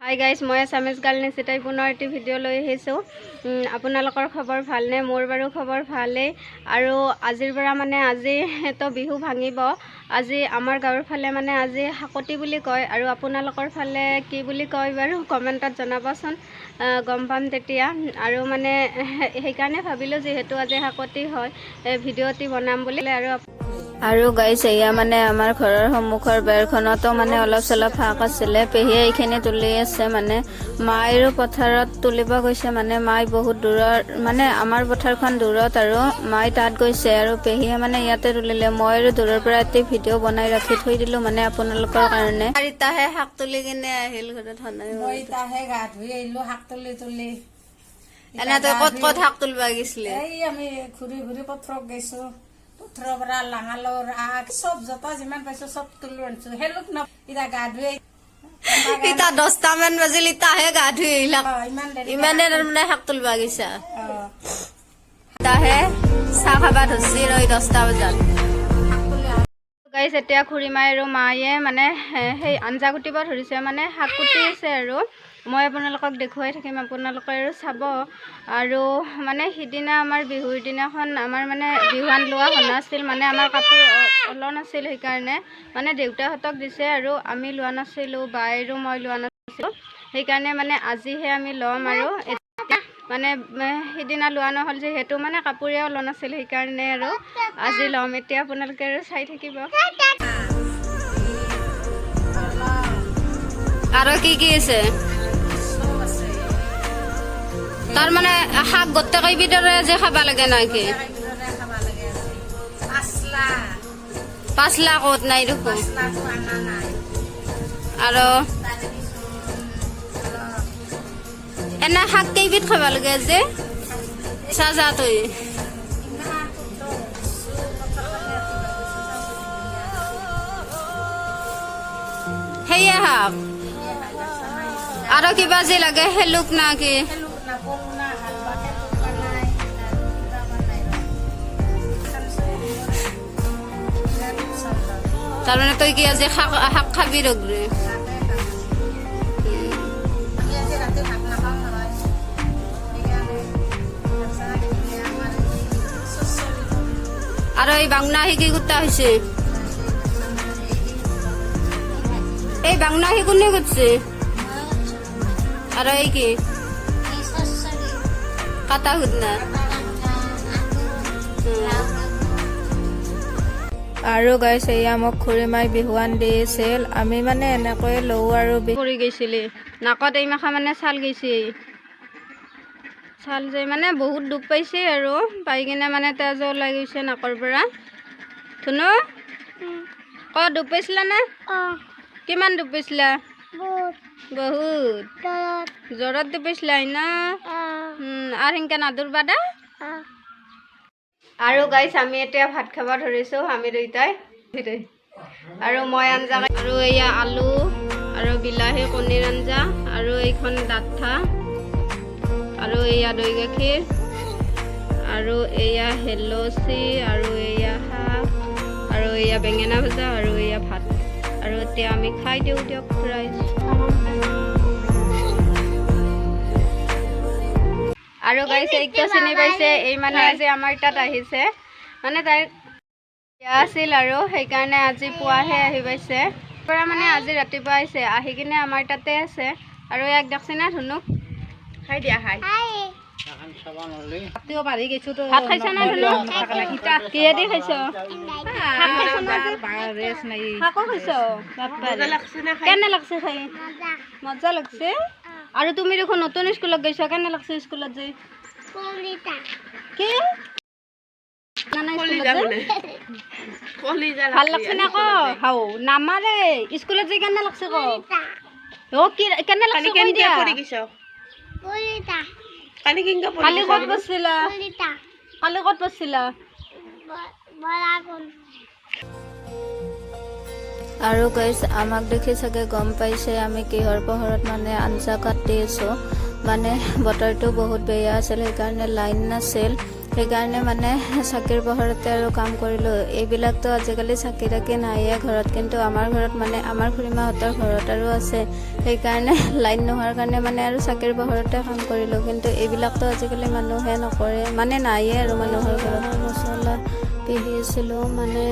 High guys মই Assamese girl নিচিতাই পুনৰ এটি ভিডিঅ' লৈ আহিছোঁ। আপোনালোকৰ খবৰ ভালনে? মোৰ বাৰু খবৰ ভালেই। আৰু আজিৰ পৰা মানে আজি তো বিহু ভাঙিব। আজি আমাৰ গাঁৱৰ ফালে মানে আজি শাকতি বুলি কয়। আৰু আপোনালোকৰ ফালে কি বুলি কয় বাৰু কমেণ্টত জনাবচোন। গম পাম তেতিয়া। আৰু মানে সেইকাৰণে ভাবিলোঁ যিহেতু আজি শাকতি হয় ভিডিঅ'টি বনাম বুলি। আৰু আৰু গাইছ এয়া মানে আমাৰ ঘৰৰ সন্মুখৰ বেৰখনতো মানে অলপ চলপ শাক আছিলে পেহীয়ে এইখিনি তুলি আছে মানে মায়ো পথাৰত তুলিব গৈছে মানে মাই বহুত দূৰত মানে আমাৰ পথাৰখন দূৰত আৰু মাই তাত গৈছে আৰু পেহীয়ে মানে ইয়াতে তুলিলে মই আৰু দূৰৰ পৰা এটি ভিডিঅ' বনাই ৰাখি থৈ দিলো মানে আপোনালোকৰ কাৰণে। চাৰিটাহে শাক তুলি কিনে আহিল ঘৰত মই তাহে গা ধুই আহিলো শাক তুলি তুলি। এনে ক'ত ক'ত শাক তুলিব গৈছিলি? এই আমি ঘূৰি ঘূৰি পথাৰত গৈছো। পথাৰৰ পৰা লাঙালৰ চব যত যিমান পাইছো চব তুলি আনিছো। হেলুক ন এতিয়া গা ধুই ইতা দহটামান বাজিল ইতাহে গা ধুই ইমান তাৰমানে শাক তুলিব গৈছা। তাহে চাহ খাবা ধৰছি ৰৈ দহটা বজাত। গাইছ এতিয়া খুৰীমাই আৰু মায়ে মানে সেই আঞ্জা কুটিব ধৰিছে মানে শাক কুটি আছে আৰু। মই আপোনালোকক দেখুৱাই থাকিম আপোনালোকে আৰু চাব। আৰু মানে সিদিনা আমাৰ বিহুৰ দিনাখন আমাৰ মানে বিহুৱান লোৱা হোৱা নাছিল মানে আমাৰ কাপোৰ ওলোৱা নাছিল সেইকাৰণে। মানে দেউতাহঁতক দিছে আৰু আমি লোৱা নাছিলোঁ বাই আৰু মই লোৱা নাছিলোঁ। সেইকাৰণে মানে আজিহে আমি ল'ম আৰু। মানে সিদিনা লোৱা নহ'ল যিহেতু মানে কাপোৰে ওলোৱা নাছিল সেইকাৰণে আৰু আজি ল'ম। এতিয়া আপোনালোকে আৰু চাই থাকিব। আৰু কি কি আছে? তাৰমানে শাক গোটেই কেইবিধৰে যে খাব লাগে নাকি পাঁচলা ক'ত নাই দেখোন আৰু এনে শাক কেইবিধ খাব লাগে যে? চাজা তই। ইমান শুদ্ধ হৈছো পথাৰখনে ৰাতিপুৱা গৈছো সেয়ে শাক আৰু কিবা যে লাগে হেলুক না কি? তাৰমানে তই কি আজি শাক শাক খাবি ৰগৰে আৰু এই বাংনা শিকি গোটা হৈছে এই বাংনা শি কোনে করছে? আৰু এই কি? কাটা সুদনা আৰু গাইছ এয়া মোক খুৰীমাই বিহুৱান দিছিল। আমি মানে এনেকৈ লওঁ আৰু কৰি গৈছিলি। নাকত এই মাখা মানে ছাল গৈছে। ছাল যে মানে বহুত দুখ পাইছে আৰু পাই কিনে মানে তেজ ওলাই গৈছে নাকৰ পৰা। ধুনু ক দুখ পাইছিলা নে? কিমান দুখ পাইছিলা? বহুত। জ্বৰত। দুখ পাইছিলা না? আৰু সেনকে নাদুৰবা দা। আৰু গাইছ আমি এতিয়া ভাত খাব ধৰিছোঁ, আমি দুইটাই। আৰু মই আঞ্জা আৰু এয়া আলু, আৰু বিলাহী কণীৰ আঞ্জা, আৰু এইখন ডাঠা, আৰু এয়া দৈ গাখীৰ, আৰু এয়া হেলচি, আৰু এয়া শাক, আৰু এয়া বেঙেনা ভজা, আৰু এয়া ভাত। আৰু এতিয়া আমি খাই দিওঁ দিয়ক ৰাইজ আৰু গাইছে এইটো চিনি পাইছে এই মানে আজি আমাৰ তাত আহিছে। মানে তাইৰ বিয়া আছিল আৰু সেইকাৰণে আজি পুৱাহে আহি পাইছে। পৰা মানে আজি ৰাতিপুৱা আহিছে আহি কিনে আমাৰ তাতে আছে। আৰু ইয়াক দেখছিনে ধুনুক খাই দিয়া ভাত খাইছা না ধুনু? কিহেদি খাইছ? কেনে লাগছে খাই? মজা লাগছে? আৰু তুমি দেখোন নতুন স্কুলত গৈছা কেনে লাগছে স্কুলত যাই কি? ভালো লাগছে নে ক? হাও নামাৰে স্কুলত যাই কেনে লাগছে ক? অ কি কেনে লাগছে কৈ দিয়া কালি ক'ত বছিলা কালি ক'ত বছিলা আৰু গাইছ আমাক দেখি চাগে গম পাইছে আমি কিহৰ পোহৰত মানে আঞ্জা কাটি আছোঁ। মানে বতৰটো বহুত বেয়া আছিল, সেইকাৰণে লাইন নাছিল। সেইকাৰণে মানে চাকিৰ পোহৰতে আৰু কাম কৰিলোঁ। এইবিলাকতো আজিকালি চাকি তাকি নাইয়ে ঘৰত, কিন্তু আমাৰ ঘৰত মানে আমাৰ খুৰীমাহঁতৰ ঘৰত আৰু আছে। সেইকাৰণে লাইন নোহোৱাৰ কাৰণে মানে আৰু চাকিৰ পোহৰতে কাম কৰিলোঁ। কিন্তু এইবিলাকতো আজিকালি মানুহে নকৰে মানে নাইয়ে আৰু মানুহৰ ঘৰত। মচলা পিহিছিলোঁ মানে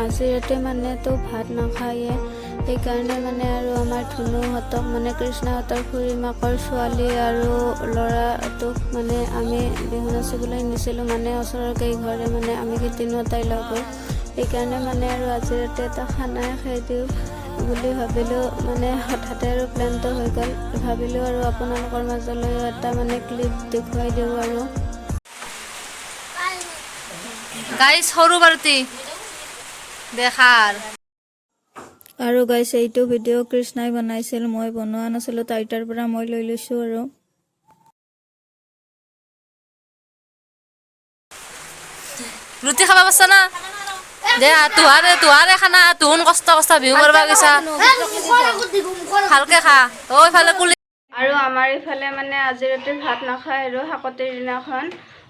আজি ৰাতি মানেতো ভাত নাখায়ে। সেইকাৰণে মানে আৰু আমাৰ ধুনুহঁতক মানে কৃষ্ণহঁতৰ খুৰী মাকৰ ছোৱালী আৰু ল'ৰাটোক মানে আমি বিহু নাচিবলৈ নিছিলোঁ। মানে ওচৰৰ কেইঘৰে মানে আমি তিনিওটাই লগ হৈ সেইকাৰণে মানে আৰু আজি ৰাতি এটা খানাই খাই দিওঁ বুলি ভাবিলোঁ। মানে হঠাতে আৰু প্লেনটো হৈ গ'ল। ভাবিলোঁ আৰু আপোনালোকৰ মাজলৈ এটা মানে ক্লিপ দেখুৱাই দিওঁ আৰু। গাইজ সৰু বাৰুতি। দেখাৰ আৰু গাইছে এইটো ভিডিঅ' কৃষ্ণাই বনাইছিল মই বনোৱা নাছিলোঁ তাইৰ তাৰ পৰা মই লৈ লৈছোঁ আৰু। ৰুটি খাব পাৰছা না? দে আ, তোহাৰে তোহাৰে খানা তোহন কষ্ট কষ্ট বিহু মাৰিব গৈছা। ভালকে খা। ঐ ফালে কুলি আৰু আমাৰ ইফালে মানে আজি ৰাতি ভাত নাখায় আৰু শাকতিৰ দিনাখন।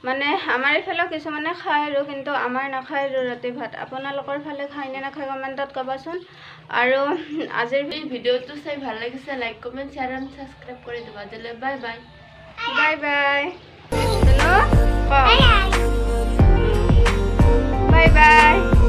মানে আমাৰ এইফালেও কিছুমানে খায় আৰু কিন্তু আমাৰ নাখায় আৰু ৰাতি ভাত। আপোনালোকৰ ফালে খায় নে নাখায় কমেণ্টত ক'বাচোন। আৰু আজিৰ এই ভিডিঅ'টো চাই ভাল লাগিছে like comment share and subscribe কৰি দিব। তেতিয়া bye bye. Bye bye. Hello' bye bye.